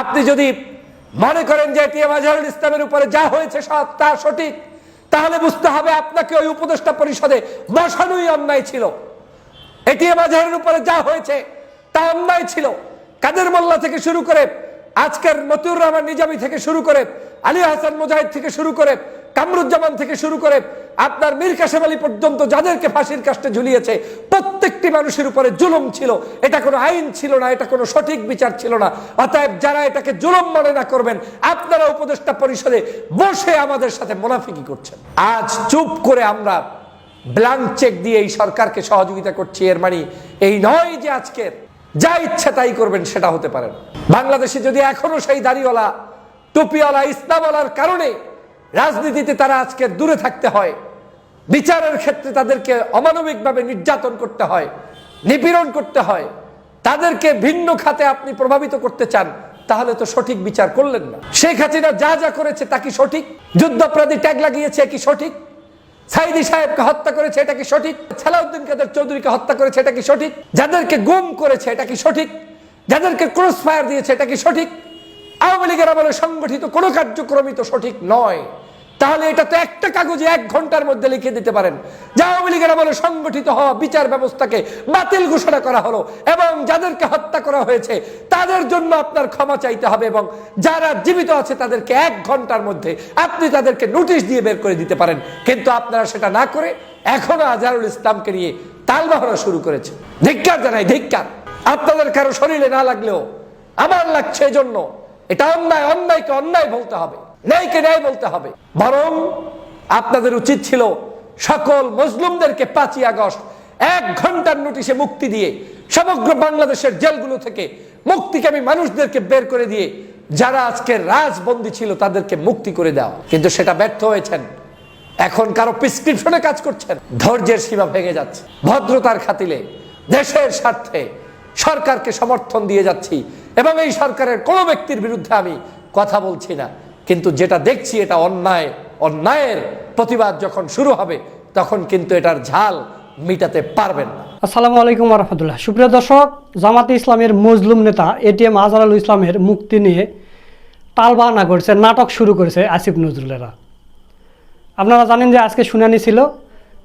আপনি যদি মনে করেন যে এটিএম আজহারুল ইসলামের উপরে যা হয়েছে সব তা সঠিক, তাহলে বুঝতে হবে আপনাকে ওই উপদেষ্টা পরিষদে বসানোই অন্যায় ছিল। এটিএম আজহারের উপরে যা হয়েছে তা অন্যায় ছিল। কাদের মোল্লা থেকে শুরু করে আজকের মতিউর রহমান নিজামী থেকে শুরু করে আলী হাসান মুজাহিদ থেকে শুরু করে কামরুজ্জামান থেকে শুরু করে আপনার মীর কাসেম আলী পর্যন্ত যাদেরকে ফাঁসির কাষ্টে ঝুলিয়েছে, প্রত্যেকটি মানুষের উপরে জুলুম ছিল। এটা কোনো আইন ছিল না, এটা কোনো সঠিক বিচার ছিল না। অতএব যারা এটাকে জুলুম মনে না করবেন, আপনারা উপদেষ্টা পরিষদে বসে আমাদের সাথে মোনাফিকি করছেন। আজ চুপ করে আমরা ব্ল্যাঙ্ক চেক দিয়ে এই সরকারকে সহযোগিতা করছি, এর মানে এই নয় যে আজকের যা ইচ্ছা তাই করবেন, সেটা হতে পারে না। বাংলাদেশে যদি এখনও সেই দাড়িওয়ালা, টুপিওয়ালা, ইসলামওয়ালার কারণে রাজনীতিতে তারা আজকে দূরে থাকতে হয়। বিচারের ক্ষেত্রে তাদেরকে অমানবিকভাবে নির্যাতন করতে হয়, নিপীড়ন করতে হয়। তাদেরকে ভিন্ন খাতে আপনি প্রভাবিত করতে চান, তাহলে তো সঠিক বিচার করলেন না। শেখ হাসিনা যা যা করেছে তা কি সঠিক? যুদ্ধাপরাধী ট্যাগ লাগিয়েছে কি সঠিক? সাইদি সাহেবকে হত্যা করেছে, এটা কি সঠিক? সালাউদ্দিন কাদের চৌধুরীকে হত্যা করেছে, এটা কি সঠিক? যাদেরকে গুম করেছে, এটা কি সঠিক? যাদেরকে ক্রস ফায়ার দিয়েছে, এটা কি সঠিক? আওয়ামী লীগের আমলে সংগঠিত কোনো কার্যক্রমই তো সঠিক নয়। তাহলে এটা তো একটা কাগজে এক ঘণ্টার মধ্যে লিখে দিতে পারেন। যে আওয়ামী লীগের আমলে সংগঠিত হওয়া বিচার ব্যবস্থাকে বাতিল ঘোষণা করা হলো এবং যাদেরকে হত্যা করা হয়েছে, তাদের জন্য আপনার ক্ষমা চাইতে হবে এবং যারা জীবিত আছে তাদেরকে এক ঘণ্টার মধ্যে আপনি তাদেরকে নোটিশ দিয়ে বের করে দিতে পারেন। কিন্তু আপনারা সেটা না করে এখনও আজহারুল ইসলামকে নিয়ে তালবাহরা শুরু করেছে ধিক্কার জানাই, ধিক্কার। আপনাদের কারও শরীরে না লাগলেও আমার লাগছে এজন্য। এটা অন্যায়, অন্যায়কে অন্যায় বলতে হবে। ন্যায়কে ন্যায় বলতে হবে। বরং আপনাদের উচিত ছিল সকল মজলুমদেরকে পাঁচই আগস্ট এক ঘণ্টার নোটিশে মুক্তি দিয়ে সমগ্র বাংলাদেশের জেলগুলো থেকে মুক্তিকামী মানুষদেরকে বের করে দিয়ে যারা আজকে রাজবন্দী ছিল তাদেরকে মুক্তি করে দেওয়া। কিন্তু সেটা ব্যর্থ হয়েছেন। এখন কারও প্রেসক্রিপশনে কাজ করছেন। ধৈর্যের সীমা ভেঙে যাচ্ছে। ভদ্রতার খাতিলে দেশের স্বার্থে সরকারকে সমর্থন দিয়ে যাচ্ছি। এবং এই সরকারের কোনো ব্যক্তির বিরুদ্ধে আমি কথা বলছি না। কিন্তু যেটা দেখছি এটা অন্যায়, অন্যায়ের প্রতিবাদ যখন শুরু হবে, তখন কিন্তু এটার ঝাল মিটাতে পারবেন না। আসসালামু আলাইকুম রহমতুল্লাহ। সুপ্রিয় দর্শক, জামাতে ইসলামের মজলুম নেতা এটিএম আজহারুল ইসলামের মুক্তি নিয়ে টালবাহানা করছে, নাটক শুরু করেছে আসিফ নজরুলেরা। আপনারা জানেন যে আজকে শুনানি ছিল,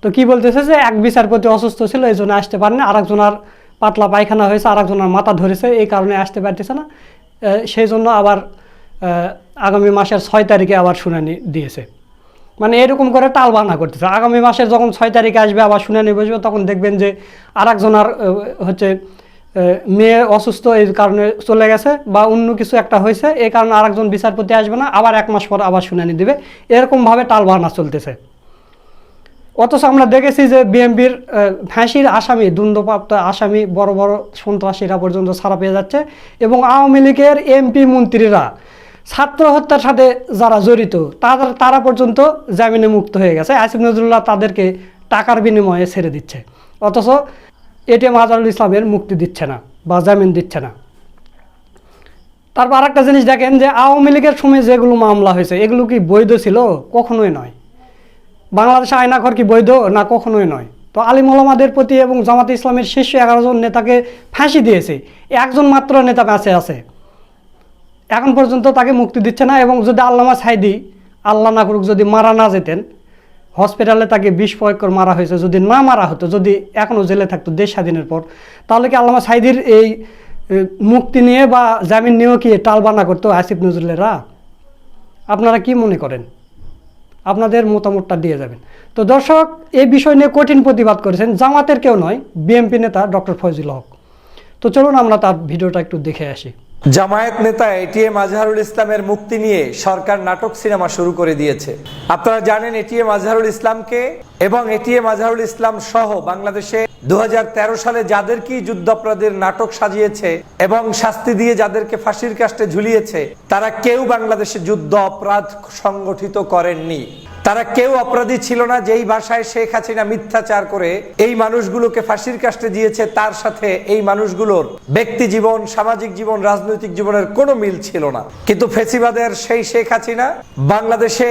তো কি বলতেছে যে এক বিচারপতি অসুস্থ ছিল, এই জন্য আসতে পারেনি। আরেকজনার পাতলা পায়খানা হয়েছে, আরেকজনের মাথা ধরেছে, এই কারণে আসতে পারতেছে না। সেই জন্য আবার আগামী মাসের ছয় তারিখে আবার শুনানি দিয়েছে। মানে এরকম করে টালবাহানা করতেছে। আগামী মাসে যখন ছয় তারিখে আসবে আবার শুনানি বসবে তখন দেখবেন যে আরেকজনের আহ, হচ্ছে মেয়ে অসুস্থ এই কারণে চলে গেছে বা অন্য কিছু একটা হয়েছে এই কারণে আরেকজন বিচারপতি আসবে না আবার এক মাস পর আবার শুনানি দেবে। এরকমভাবে টালবাহানা চলতেছে। অথচ আমরা দেখেছি যে বিএনপির ফাঁসির আসামি দ্বন্দ্বপ্রাপ্ত আসামি বড় বড় সন্ত্রাসীরা পর্যন্ত ছাড়া পেয়ে যাচ্ছে এবং আওয়ামী লীগের এমপি মন্ত্রীরা ছাত্র হত্যার সাথে যারা জড়িত তারা তারা পর্যন্ত জামিনে মুক্ত হয়ে গেছে। আসিফ নজরুল্লাহ তাদেরকে টাকার বিনিময়ে ছেড়ে দিচ্ছে। অথচ এটিএম আজহারুল ইসলামের মুক্তি দিচ্ছে না বা জামিন দিচ্ছে না। তারপর আরেকটা জিনিস দেখেন যে, আওয়ামী লীগের সময় যেগুলো মামলা হয়েছে, এগুলো কি বৈধ ছিল? কখনোই নয়। বাংলাদেশে আয়নাঘর কি বৈধ না কখনোই নয়? তো আলিম ওলামাদের প্রতি এবং জামাতে ইসলামের শীর্ষ এগারো জন নেতাকে ফাঁসি দিয়েছে। একজন মাত্র নেতা বেঁচে আছে। এখন পর্যন্ত তাকে মুক্তি দিচ্ছে না এবং যদি আল্লামা সাইদি আল্লাহ না করুক, যদি মারা না যেতেন, হসপিটালে তাকে বিষ প্রয়োগ করে মারা হয়েছে। যদি না মারা হতো, যদি এখনও জেলে থাকতো দেশ স্বাধীনের পর, তাহলে কি আল্লামা সাইদির এই মুক্তি নিয়ে বা জামিন নিয়েও কি টালবানা করতো আসিফ নজরুলেরা? আপনারা কি মনে করেন? আপনাদের মতামতটা দিয়ে যাবেন। তো দর্শক, এই বিষয় নিয়ে কঠিন প্রতিবাদ করেছেন জামাতের কেউ নয় বিএমপি নেতা ডক্টর ফয়জুল হক। তো চলুন আমরা তার ভিডিওটা একটু দেখে আসি। জামায়াত নেতা এটিএম আজহারুল ইসলামের মুক্তি নিয়ে সরকার নাটক সিনেমা শুরু করে দিয়েছে। আপনারা জানেন এটিএম আজহারুল ইসলামকে এবং এটিএম আজহারুল ইসলাম সহ বাংলাদেশে দু হাজার তেরো সালে যাদেরকে যুদ্ধাপরাধের নাটক সাজিয়েছে এবং শাস্তি দিয়ে যাদেরকে ফাঁসির কাষ্টে ঝুলিয়েছে, তারা কেউ বাংলাদেশে যুদ্ধ অপরাধ সংগঠিত করেননি। তারা কেউ অপরাধী ছিল না, যেই ভাষায় শেখ হাসিনা মিথ্যাচার করে এই মানুষগুলোকে ফাঁসির কাষ্টে দিয়েছে, তার সাথে এই মানুষগুলোর ব্যক্তি জীবন, সামাজিক জীবন, রাজনৈতিক জীবনের কোনো মিল ছিল না। কিন্তু ফেসিবাদের সেই শেখ হাসিনা বাংলাদেশে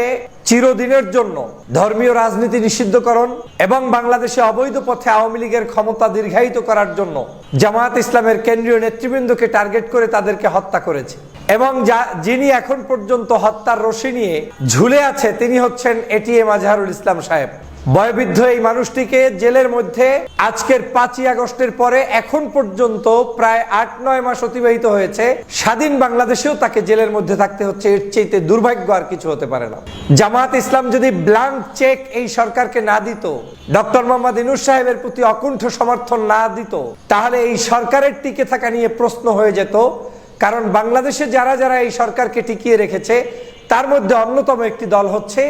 চিরদিনের জন্য ধর্মীয় রাজনীতি নিষিদ্ধকরণ এবং বাংলাদেশে অবৈধ পথে আওয়ামী লীগের ক্ষমতা দীর্ঘায়িত করার জন্য জামায়াত ইসলামের কেন্দ্রীয় নেতৃবৃন্দকে টার্গেট করে তাদেরকে হত্যা করেছে। এবং যিনি এখন পর্যন্ত হত্যার রশি নিয়ে ঝুলে আছে, তিনি হচ্ছেন এটিএম আজহারুল ইসলাম সাহেব। বয়বৃদ্ধ এই মানুষটিকে জেলের মধ্যে আজকের পাঁচই আগস্টের পরে এখন পর্যন্ত প্রায় আট নয় মাস অতিবাহিত হয়েছে। স্বাধীন বাংলাদেশেও তাকে জেলের মধ্যে থাকতে হচ্ছে, এর চেয়ে দুর্ভাগ্য আর কিছু হতে পারে না। জামাত ইসলাম যদি ব্ল্যাঙ্ক চেক এই সরকারকে না দিত, ডক্টর মোহাম্মদ ইনুস সাহেবের প্রতি অকুণ্ঠ সমর্থন না দিত, তাহলে এই সরকারের টিকে থাকা নিয়ে প্রশ্ন হয়ে যেত কারণ বাংলাদেশে যারা যারা এই সরকারকে টিকিয়ে রেখেছে, তার মধ্যে অন্যতম একটি দল হচ্ছে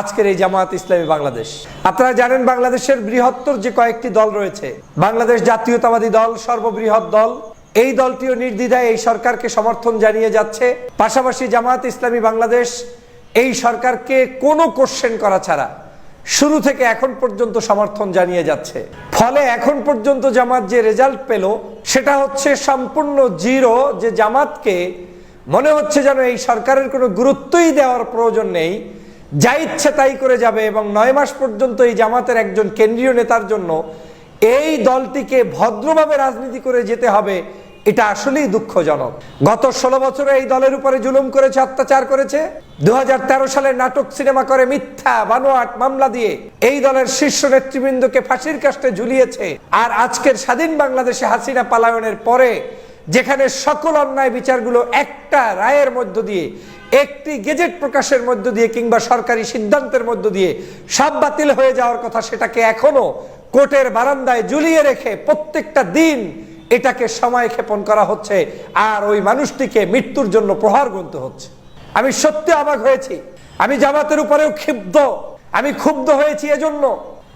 আজকের এই জামায়াত ইসলামী বাংলাদেশ। আপনারা জানেন বাংলাদেশের বৃহত্তর যে কয়েকটি দল রয়েছে, বাংলাদেশ জাতীয়তাবাদী দল, সর্ববৃহৎ দল, এই দলটিও নির্দ্বিধায় এই সরকারকে সমর্থন জানিয়ে যাচ্ছে। পাশাপাশি জামায়াত ইসলামী বাংলাদেশ এই সরকারকে কোনো কোশ্চেন করা ছাড়া শুরু থেকে এখন পর্যন্ত সমর্থন জানিয়ে যাচ্ছে। ফলে এখন পর্যন্ত জামাত যে রেজাল্ট পেল, সেটা হচ্ছে সম্পূর্ণ জিরো যে জামাতকে মনে হচ্ছে যেন এই সরকারের কোনো গুরুত্বই দেওয়ার প্রয়োজন নেই। যা ইচ্ছে তাই করে যাবে এবং নয় মাস পর্যন্ত এই জামাতের একজন কেন্দ্রীয় নেতার জন্য এই দলটিকে ভদ্রভাবে রাজনীতি করে যেতে হবে। এটা আসলেই দুঃখজনক। গত ষোলো বছরে এই দলের উপরে জুলুম করেছে, অত্যাচার করেছে। দুহাজার তেরো সালে নাটক সিনেমা করে মিথ্যা, বানোয়াট মামলা দিয়ে এই দলের শীর্ষ নেতৃবৃন্দকে ফাঁসির কাস্টে ঝুলিয়েছে। আর আজকের স্বাধীন বাংলাদেশে হাসিনা পালায়নের পরে যেখানে সকল অন্যায় বিচারগুলো একটা রায়ের মধ্য দিয়ে, একটি গেজেট প্রকাশের মধ্য দিয়ে কিংবা সরকারি সিদ্ধান্তের মধ্য দিয়ে সব বাতিল হয়ে যাওয়ার কথা সেটাকে এখনও কোর্টের বারান্দায় ঝুলিয়ে রেখে প্রত্যেকটা দিন এটাকে সময় ক্ষেপণ করা হচ্ছে আর ওই মানুষটিকে মৃত্যুর জন্য প্রহার গুনতে হচ্ছে। আমি সত্যি অবাক হয়েছি। আমি জামাতের উপরেও ক্ষিপ্ত। আমি ক্ষুব্ধ হয়েছি এজন্য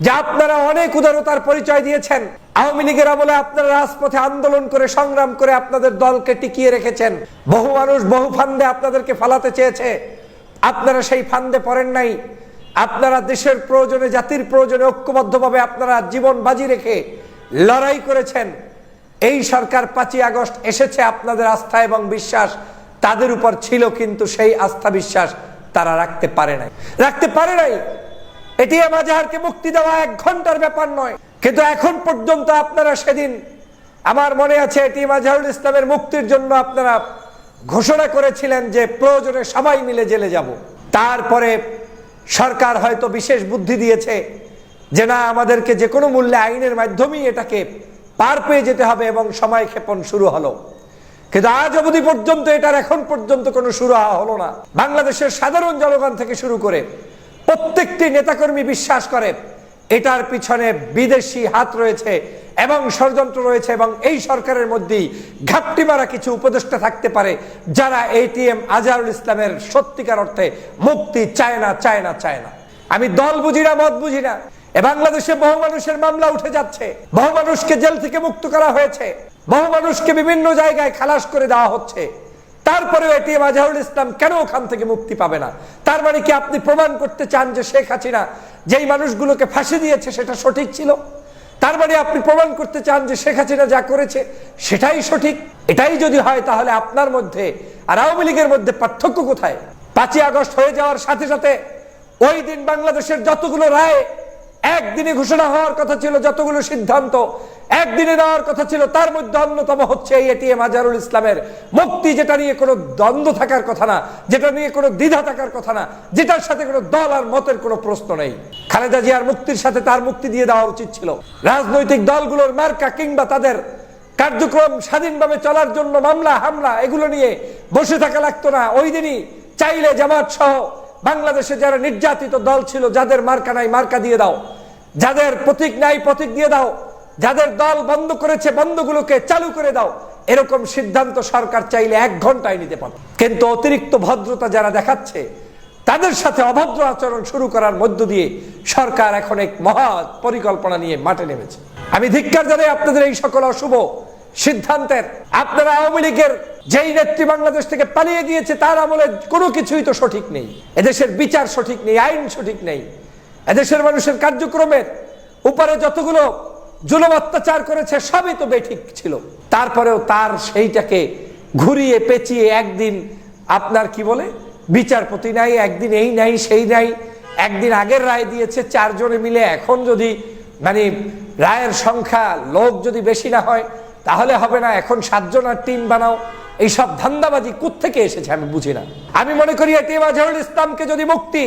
যে আপনারা অনেক উদারতার পরিচয় দিয়েছেন। আওয়ামী লীগের আমলে আপনারা রাজপথে আন্দোলন করে, সংগ্রাম করে আপনাদের দলকে টিকিয়ে রেখেছেন। বহু মানুষ বহু ফান্দে আপনাদেরকে ফালাতে চেয়েছে। আপনারা সেই ফান্দে পড়েন নাই। আপনারা দেশের প্রয়োজনে, জাতির প্রয়োজনে ঐক্যবদ্ধভাবে আপনারা জীবন বাজি রেখে লড়াই করেছেন। এই সরকার পাঁচই আগস্ট এসেছে আপনাদের আস্থা এবং বিশ্বাস। তাদের উপর ছিল কিন্তু সেই আস্থা বিশ্বাস তারা রাখতে পারে নাই। রাখতে পারে নাই। এটিএম আজহারকে মুক্তি দেওয়া এক ঘণ্টার ব্যাপার নয়। কিন্তু এখন পর্যন্ত আপনারা সেদিন, আমার মনে আছে এটি আজহারুল ইসলামের মুক্তির জন্য আপনারা ঘোষণা করেছিলেন যে প্রয়োজনে সবাই মিলে জেলে যাব। তারপরে সরকার হয়তো বিশেষ বুদ্ধি দিয়েছে যে না, আমাদেরকে যে কোনো মূল্যে আইনের মাধ্যমেই এটাকে পার পেয়ে যেতে হবে এবং সময় ক্ষেপণ শুরু হলো। কিন্তু আজ অবধি পর্যন্ত এটার এখন পর্যন্ত কোনো শুরু হলো না। বাংলাদেশের সাধারণ জনগণ থেকে শুরু করে প্রত্যেকটি নেতাকর্মী বিশ্বাস করে, এটার পিছনে বিদেশি হাত রয়েছে এবং ষড়যন্ত্র রয়েছে এবং এই সরকারের মধ্যেই ঘাপটি মারা কিছু উপদেষ্টা থাকতে পারে যারা এটিএম আজহারুল ইসলামের সত্যিকার অর্থে মুক্তি চায় না চায় না চায় না। আমি দল বুঝি না, মত বুঝি না। এ বাংলাদেশে বহু মানুষের মামলা উঠে যাচ্ছে। বহু মানুষকে জেল থেকে মুক্ত করা হয়েছে। বহু মানুষকে বিভিন্ন জায়গায় খালাস করে দেওয়া হচ্ছে। তারপরেও এটিএম আজহারুল ইসলাম কেন ওখান থেকে মুক্তি পাবে না? তার মানে কি আপনি প্রমাণ করতে চান যে শেখ হাসিনা যেই মানুষগুলোকে ফাঁসি দিয়েছে সেটা সঠিক ছিল? তার মানে আপনি প্রমাণ করতে চান যে শেখ হাসিনা যা করেছে সেটাই সঠিক? এটাই যদি হয় তাহলে আপনার মধ্যে আর আওয়ামী লীগের মধ্যে পার্থক্য কোথায়? পাঁচই আগস্ট হয়ে যাওয়ার সাথে সাথে ওই দিন বাংলাদেশের যতগুলো রায় একদিনে ঘোষণা হওয়ার কথা ছিল যতগুলো সিদ্ধান্ত, একদিনে নেওয়ার কথা ছিল, তার মধ্যে অন্যতম হচ্ছে এই এটিএম আজহারুল ইসলামের মুক্তি, যেটা নিয়ে কোনো দ্বন্দ্ব থাকার কথা না, যেটা নিয়ে কোনো দ্বিধা থাকার কথা না, যেটার সাথে কোনো দল আর মতের কোনো প্রশ্ন নেই। খালেদা জিয়ার মুক্তির সাথে তার মুক্তি দিয়ে দেওয়া উচিত ছিল। রাজনৈতিক দলগুলোর মার্কা কিংবা তাদের কার্যক্রম স্বাধীনভাবে চলার জন্য মামলা, হামলা, এগুলো নিয়ে বসে থাকা লাগতো না। ওই দিনই চাইলে জামাত সহ বাংলাদেশে যারা নির্যাতিত দল ছিল, যাদের মার্কা নাই, মার্কা দিয়ে দাও। যাদের প্রতীক নাই, প্রতীক দিয়ে দাও। যাদের দল বন্ধ করেছে, বন্ধগুলোকে চালু করে দাও। এরকম সিদ্ধান্ত সরকার চাইলে এক ঘন্টায় নিতে পারে কিন্তু অতিরিক্ত ভদ্রতা যারা দেখাচ্ছে, তাদের সাথে অভদ্র আচরণ শুরু করার মধ্য দিয়ে সরকার এখন এক মহা পরিকল্পনা নিয়ে মাঠে নেমেছে। আমি ধিক্কার জানাই আপনাদের এই সকল অশুভ সিদ্ধান্তের। আপনারা আওয়ামী লীগের যেই নেত্রী বাংলাদেশ থেকে পালিয়ে গিয়েছে, তার আমলে কোনো কিছুই তো সঠিক নেই। এদেশের বিচার সঠিক নেই, আইন সঠিক নেই। এদেশের মানুষের কার্যক্রমের উপরে যতগুলো জুলুম অত্যাচার করেছে, সবই তো বেঠিক ছিল। তারপরেও তার সেইটাকে ঘুরিয়ে পেঁচিয়ে একদিন আপনার কি বলে, বিচারপতি নাই, একদিন এই নাই, সেই নাই, একদিন আগের রায় দিয়েছে, চারজনে মিলে এখন যদি মানে রায়ের সংখ্যা লোক যদি বেশি না হয়, তাহলে হবে না, এখন সাতজন আর টিম বানাও। এইসব ধান্দাবাজি থেকে এসেছে আমি বুঝি না। আমি মনে করি এটিএম আজহারুল ইসলামকে যদি মুক্তি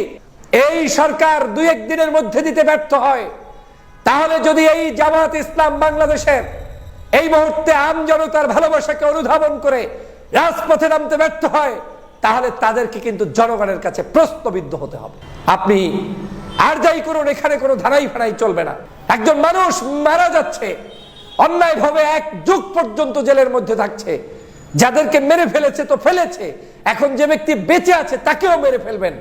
এই সরকার দুই একদিনের মধ্যে দিতে ব্যর্থ হয়। তাহলে যদি এই জামাত ইসলাম বাংলাদেশের এই মুহূর্তে আম জনতার ভালোবাসাকে অনুধাবন করে রাজপথে নামতে ব্যর্থ হয়, তাহলে তাদেরকে কিন্তু জনগণের কাছে প্রশ্নবিদ্ধ হতে হবে। আপনি আর যাই করুন, এখানে কোনো ধারাই ফানাই চলবে না। একজন মানুষ মারা যাচ্ছে, অন্যায়ভাবে এক যুগ পর্যন্ত জেলের মধ্যে থাকছে, যাদেরকে মেরে ফেলেছে তো ফেলেছে, এখন যে ব্যক্তি বেঁচে আছে তাকেও মেরে ফেলবেন।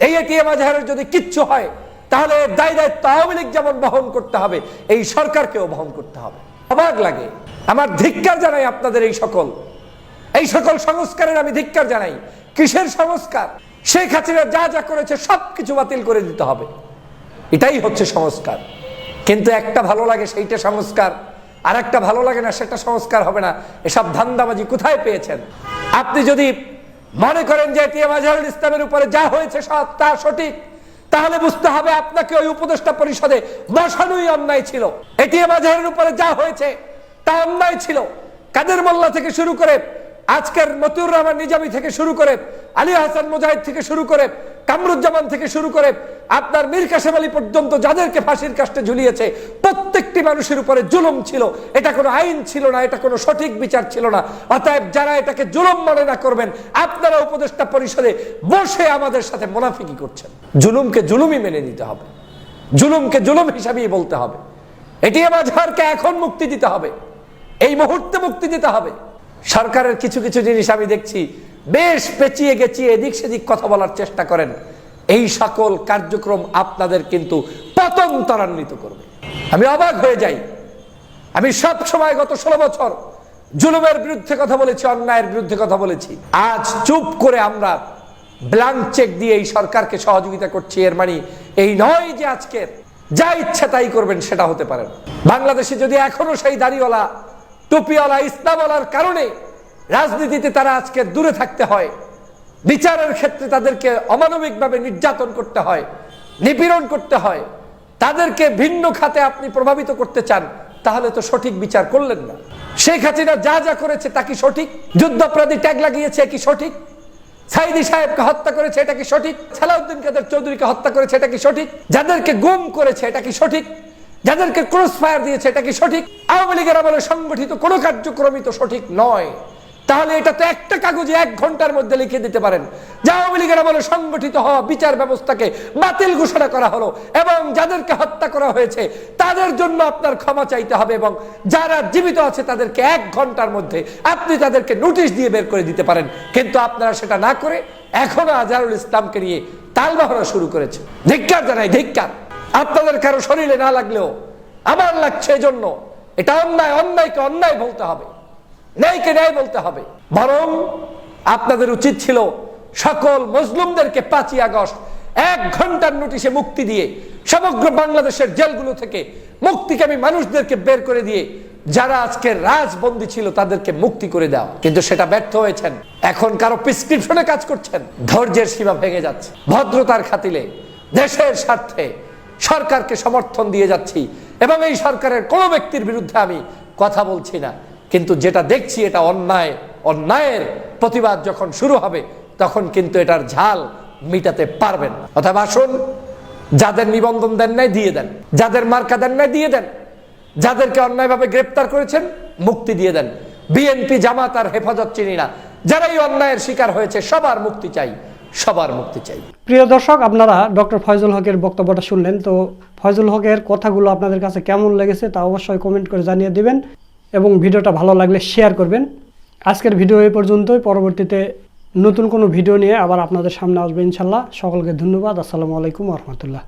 এই এটিএম আজহারের যদি কিচ্ছু হয়, তাহলে দায় দায়িত্ব আওয়ামী লীগ যেমন বহন করতে হবে, এই সরকারকেও বহন করতে হবে। অবাক লাগে। আমার ধিক্কার জানাই আপনাদের এই সকল। এই সকল সংস্কারের আমি ধিক্কার জানাই। কিসের সংস্কার? শেখ হাসিনা যা যা করেছে সব কিছু বাতিল করে দিতে হবে। এটাই হচ্ছে সংস্কার। কিন্তু একটা ভালো লাগে, সেইটা সংস্কার। আর একটা ভালো লাগে না, সেটা সংস্কার হবে না। এসব ধান্দাবাজি কোথায় পেয়েছেন? আপনি যদি মনে করেন যে এটি মাজহারুল ইসলামের উপরে যা হয়েছে তা সঠিক। তাহলে বুঝতে হবে আপনাকে ওই উপদেষ্টা পরিষদে বসানোই অন্যায় ছিল। এটি মাজহারের উপরে যা হয়েছে তা অন্যায় ছিল। কাদের মোল্লা থেকে শুরু করে আজকের মতিউর রহমান নিজামী থেকে শুরু করে আলী হাসান মুজাহিদ থেকে শুরু করে কামরুজ্জামান থেকে শুরু করে আপনার মীর কাসেম আলী পর্যন্ত যাদেরকে ফাঁসির কাষ্টে ঝুলিয়েছে, প্রত্যেকটি মানুষের উপরে জুলুম ছিল। এটা কোনো আইন ছিল না, এটা কোনো সঠিক বিচার ছিল না। অতএব যারা এটাকে জুলুম মনে না করবেন, আপনারা উপদেষ্টা পরিষদে বসে আমাদের সাথে মোনাফিকি করছেন। জুলুমকে জুলুমই মেনে নিতে হবে। জুলুমকে জুলুম হিসাবেই বলতে হবে। এটিএম আজহারকে এখন মুক্তি দিতে হবে। এই মুহূর্তে মুক্তি দিতে হবে। সরকারের কিছু কিছু জিনিস আমি দেখছি। বেশ পেঁচিয়ে গেছিয়ে এদিক সেদিক কথা বলার চেষ্টা করেন। এই সকল কার্যক্রম আপনাদের কিন্তু পতন ত্বরান্বিত করবে। আমি অবাক হয়ে যাই। আমি সব সময় গত ষোলো বছর জুলুমের বিরুদ্ধে কথা বলেছি, অন্যায়ের বিরুদ্ধে কথা বলেছি। আজ চুপ করে আমরা ব্ল্যাঙ্ক চেক দিয়ে এই সরকারকে সহযোগিতা করছি। এর মানে এই নয় যে আজকের যা ইচ্ছা তাই করবেন, সেটা হতে পারে বাংলাদেশে যদি এখনও সেই দাড়িওয়ালা, টুপিওয়ালা, ইসলামওয়ালার কারণে রাজনীতিতে তারা আজকে দূরে থাকতে হয়। বিচারের ক্ষেত্রে তাদেরকে অমানবিকভাবে নির্যাতন করতে হয়, নিপীড়ন করতে হয়। তাদেরকে ভিন্ন খাতে আপনি প্রভাবিত করতে চান, তাহলে তো সঠিক বিচার করলেন না। শেখ হাসিনা যা যা করেছে তা কি সঠিক? যুদ্ধাপরাধী ট্যাগ লাগিয়েছে কি সঠিক? সাইদি সাহেবকে হত্যা করেছে এটা কি সঠিক? সালাউদ্দিন কাদের চৌধুরীকে হত্যা করেছে এটা কি সঠিক? যাদেরকে গুম করেছে এটা কি সঠিক? যাদেরকে ক্রস ফায়ার দিয়েছে এটা কি সঠিক? আওয়ামী লীগের আমলে সংগঠিত কোনো কার্যক্রমই তো সঠিক নয়। তাহলে এটা তো একটা কাগজে এক ঘণ্টার মধ্যে লিখে দিতে পারেন। যে আওয়ামী লীগের আমলে সংগঠিত হওয়া বিচার ব্যবস্থাকে বাতিল ঘোষণা করা হলো এবং যাদেরকে হত্যা করা হয়েছে, তাদের জন্য আপনার ক্ষমা চাইতে হবে এবং যারা জীবিত আছে তাদেরকে এক ঘণ্টার মধ্যে আপনি তাদেরকে নোটিশ দিয়ে বের করে দিতে পারেন। কিন্তু আপনারা সেটা না করে এখনও আজহারুল ইসলামকে নিয়ে তালবাহনা শুরু করেছে ধিক্কার জানাই, ধিক্কার। আপনাদের কারও শরীরে না লাগলেও আমার লাগছে এজন্য। এটা অন্যায়, অন্যায়কে অন্যায় বলতে হবে। ন্যায়কে ন্যায় বলতে হবে। বরং আপনাদের উচিত ছিল সকল মজলুমদেরকে পাঁচই আগস্ট এক ঘণ্টার নোটিশে মুক্তি দিয়ে সমগ্র বাংলাদেশের জেলগুলো থেকে মুক্তিকামী মানুষদেরকে বের করে দিয়ে যারা আজকে রাজবন্দী ছিল তাদেরকে মুক্তি করে দেওয়া। কিন্তু সেটা ব্যর্থ হয়েছেন। এখন কারও প্রেসক্রিপশনে কাজ করছেন। ধৈর্যের সীমা ভেঙে যাচ্ছে। ভদ্রতার খাতিলে দেশের স্বার্থে সরকারকে সমর্থন দিয়ে যাচ্ছি। এবং এই সরকারের কোনো ব্যক্তির বিরুদ্ধে আমি কথা বলছি না। কিন্তু যেটা দেখছি এটা অন্যায়, অন্যায়ের প্রতিবাদ যখন শুরু হবে, তখন কিন্তু এটার ঝাল মিটাতে পারবেন না। অথবা আসুন, যাদের নিবন্ধন দেন নাই দিয়ে দেন, যাদের মার্কা দেন নাই দিয়ে দেন, যাদেরকে অন্যায়ভাবে গ্রেপ্তার করেছেন, মুক্তি দিয়ে দেন। বিএনপি জামাত আর হেফাজত চিনি না। যারাই অন্যায়ের শিকার হয়েছে, সবার মুক্তি চাই, সবার মুক্তি চাই। প্রিয় দর্শক, আপনারা ডক্টর ফয়জুল হকের বক্তব্যটা শুনলেন। তো ফয়জুল হকের কথাগুলো আপনাদের কাছে কেমন লেগেছে তা অবশ্যই কমেন্ট করে জানিয়ে দিবেন। এবং ভিডিওটা ভালো লাগলে শেয়ার করবেন। আজকের ভিডিও এই পর্যন্তই। পরবর্তীতে নতুন কোনো ভিডিও নিয়ে আবার আপনাদের সামনে আসবে ইনশাল্লাহ। সকলকে ধন্যবাদ। আসসালামু আলাইকুম রহমতুল্লাহ।